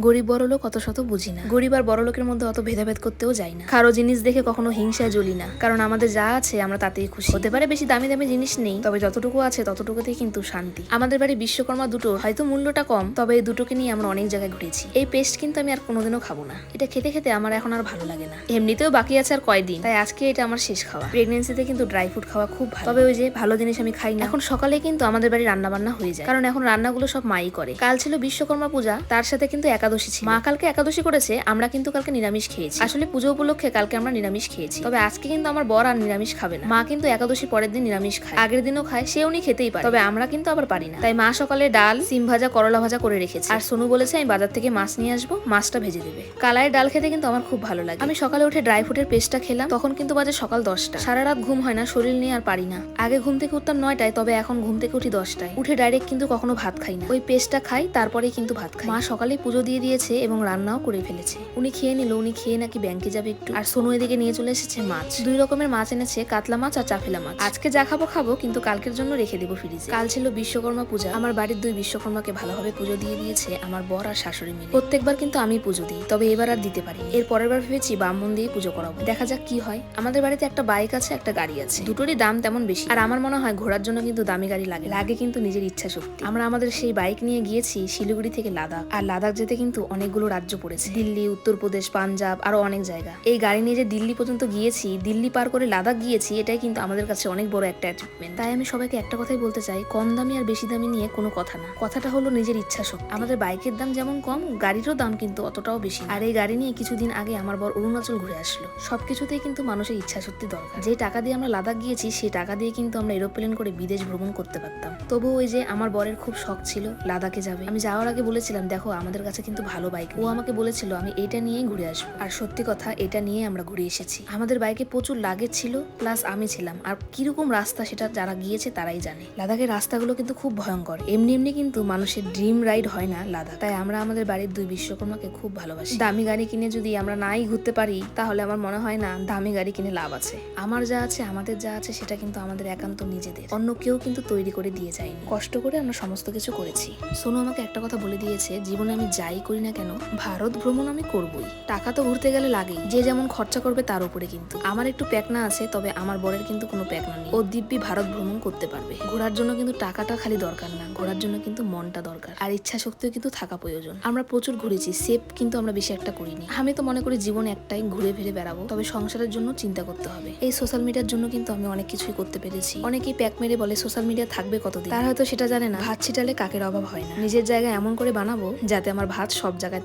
গরিব বড় লোক অত শত বুঝি না। গরিব আর বড় লোকের মধ্যে অত ভেদাভেদ করতেও যাই না। কারও জিনিস দেখে কখনো হিংসায় জ্বলি না। কারণ আমাদের যা আছে আমরা তাতেই খুশি। হতে পারে বেশি দামি দামি জিনিস নেই, তবে যতটুকু আছে ততটুকুতেই কিন্তু শান্তি। আমাদের বাড়ি বিশ্বকর্মা দুটো, হয়তো মূল্যটা কম, তবে এই দুটোকে নিয়ে আমরা অনেক জায়গায় ঘুরেছি। এই পেস্ট কিন্তু আমি আর কোনোদিনও খাব না। এটা খেতে খেতে আমার এখন আর ভালো লাগে না। এমনিতেও বাকি আছে আর কয়দিন, তাই আজকে এটা আমার শেষ খাওয়া। প্রেগনেন্সিতে কিন্তু ড্রাই ফ্রুট খাওয়া খুব ভালো। তবে ওই যে ভালো জিনিস আমি খাই না, এখন সকালে কিন্তু আমাদের বাড়ি রান্না বান্না হয়ে যায়। কারণ এখন রান্নাগুলো সব মাই করে। কাল ছিল বিশ্বকর্মা পূজা, তার সাথে কিন্তু একাদশী ছিল। মা কালকে একাদশী করেছে, আমরা কিন্তু কালকে নিরামিষ খেয়েছি। আসলে পুজো উপলক্ষে কালকে আমরা নিরামিষ খেয়েছি। তবে আজকে কিন্তু আমার বর আর নিরামিষ খাবে না। মা কিন্তু একাদশী পরের দিন নিরামিষ খায়। আগের দিনও খায় সে উনি খেতেই পারে। তবে আমরা কিন্তু আবার পারি না। তাই মা সকালে ডাল, সিম ভাজা, করলা ভাজা করে রেখেছে। আর সোনু বলেছে, আমি বাজার থেকে মাছ নিয়ে আসব, মাছটা ভেজে দেবে। কালায় ডাল খেতে কিন্তু আমার খুব ভালো লাগে। আমি সকালে উঠে ড্রাই ফ্রুটের পেস্টটা খেলাম, তখন কিন্তু বাজে সকাল দশটা। সারা রাত ঘুম হয় না, শরীর নিয়ে আর পারি না। আগে ঘুম থেকে উঠতাম নয়টায়, তবে এখন ঘুম থেকে উঠি দশটায়। উঠে ডাইরেক্ট কিন্তু কখনো ভাত খাই না। ওই পেস্টটা খাই, তারপরেই কিন্তু ভাত খাই। মা সকালেই পুজো দিয়ে দিয়েছে এবং রান্নাও করে ফেলেছে। উনি খেয়ে নিল, উনি খেয়ে নাকি ব্যাংকে যাবে একটু। আর সোনু এদিকে নিয়ে চলে এসেছে মাছ। দুই রকমের মাছ এনেছে, কাতলা মাছ আর চাফেলা মাছ। আজকে যা খাব খাব, কিন্তু কালকের জন্য রেখে দেবো ফ্রিজে। কাল ছিল বিশ্বকর্মা পূজা। আমার বাড়ির দুই বিশ্বকর্মাকে ভালোভাবে পুজো দিয়ে দিয়েছে আমার বর আর শাশুড়ি মিলে। প্রত্যেকবার কিন্তু আমি পুজো দিই, তবে এবার আর দিতে পারি। এর পরের বার ভেবেছি ব্রাহ্মণ দিয়ে পুজো করাবো। দেখা যাক কি হয়। আমাদের বাড়িতে একটা বাইক আছে, একটা গাড়ি আছে। দুটোরই দাম তেমন বেশি। আর আমার মনে হয় ঘোরার জন্য কিন্তু দামি গাড়ি লাগে। লাগে কিন্তু নিজের ইচ্ছা শক্তি আমরা আমাদের সেই বাইক নিয়ে গিয়েছি শিলিগুড়ি থেকে লাদাখ। আর লাদাখ যেতে কিন্তু অনেকগুলো রাজ্য পড়েছে। দিল্লি, উত্তরপ্রদেশ, পাঞ্জাব, আরও অনেক জায়গা। এই গাড়ি নিয়ে যে দিল্লি পর্যন্ত গিয়েছি, দিল্লি পার করে লাদাখ গিয়েছি, এটাই কিন্তু আমাদের কাছে অনেক বড় একটা অ্যাচিভমেন্ট তাই আমি সবাইকে একটা কথাই বলতে চাই, কম দামি আর বেশি দামি নিয়ে কোনো কথা না। কথাটা হলো নিজের ইচ্ছা শক্তি। আমাদের বাইকের দাম যেমন কম, গাড়িরও দাম কিন্তু অতটাও বেশি আর এই গাড়ি নিয়ে কিছুদিন আগে আমার বর অরুণাচল ঘুরে আসলো। সবকিছুতেই কিন্তু মানুষের ইচ্ছা শক্তি দরকার। যে টাকা দিয়ে আমরা লাদাখ গিয়েছি, সেই টাকা দিয়ে কিন্তু আমরা এরোপ্লেন করে বিদেশ ভ্রমণ করতে পারতাম। তবু ওই যে আমার বরের খুব শখ ছিল, লাদাখে যাবে। আমি যাওয়ার আগে বলেছিলাম, দেখো, আমাদের কাছে কিন্তু ভালো বাইক ও আমাকে বলেছিল, আমি এটা নিয়েই ঘুরে আসব। আর সত্যি কথা, এটা নিয়ে আমরা ঘুরে এসেছি। আমাদের বাইকে প্রচুর লাগেজ ছিল প্লাস আমি ছিলাম। আর কীরকম রাস্তা সেটা যারা গিয়েছে তারাই জানে। লাদাখের রাস্তাগুলো কিন্তু খুব ভয়ঙ্কর। এমনি এমনি কিন্তু মানুষের ড্রিম রাইড হয় না লাদাখ। তাই আমরা আমাদের বাড়ির দুই বিশ্বকর্মাকে খুব ভালোবাসি। দামি গাড়ি কিনে যদি আমরা নাই ঘুরতে পারি, তাহলে আমার মনে হয় না দামি গাড়ি কিনে লাভ আছে। আমার যা আছে, আমাদের যা আছে, সেটা কিন্তু আমাদের একান্ত নিজেদের। অন্য কেউ কিন্তু তৈরি করে দিয়ে যায়নি। কষ্ট করে আমরা সমস্ত কিছু করেছি। সোনু আমাকে একটা কথা বলে দিয়েছে, জীবনে আমি যাই করি না কেন, ভারত ভ্রমণ আমি করবই। টাকা তো ঘুরতে গেলে লাগেই, যে যেমন খরচা করবে তার উপরে কিন্তু। আমার একটু প্যাকনা আছে, তবে আমার বরের কিন্তু কোনো প্যাকনা নেই। ও দিব্যি ভারত ভ্রমণ করতে পারবে। ঘোরার জন্য কিন্তু টাকাটা খালি দরকার না, ঘোরার জন্য কিন্তু মনটা দরকার। আর ইচ্ছা শক্তিও কিন্তু থাকা প্রয়োজন। আমরা প্রচুর ঘুরেছি, সেফ কিন্তু আমরা বেশি একটা করিনি। আমি তো মনে করি জীবন একটাই, ঘুরে ফিরে বেড়াবো, তবে সংসারের জন্য চিন্তা করতে হবে। এই সোশ্যাল মিডিয়ার জন্য কিন্তু আমি অনেক কিছুই করতে পেরেছি। অনেকেই প্যাক মেরে বলে সোশ্যাল মিডিয়া থাকবে কতদিন? তারা হয়তো সেটা জানে না। ভাত ছিটালে কাকের অভাব হয় না। নিজের জায়গায় এমন করে বানাবো, যাতে আমার ভাত সব জায়গায়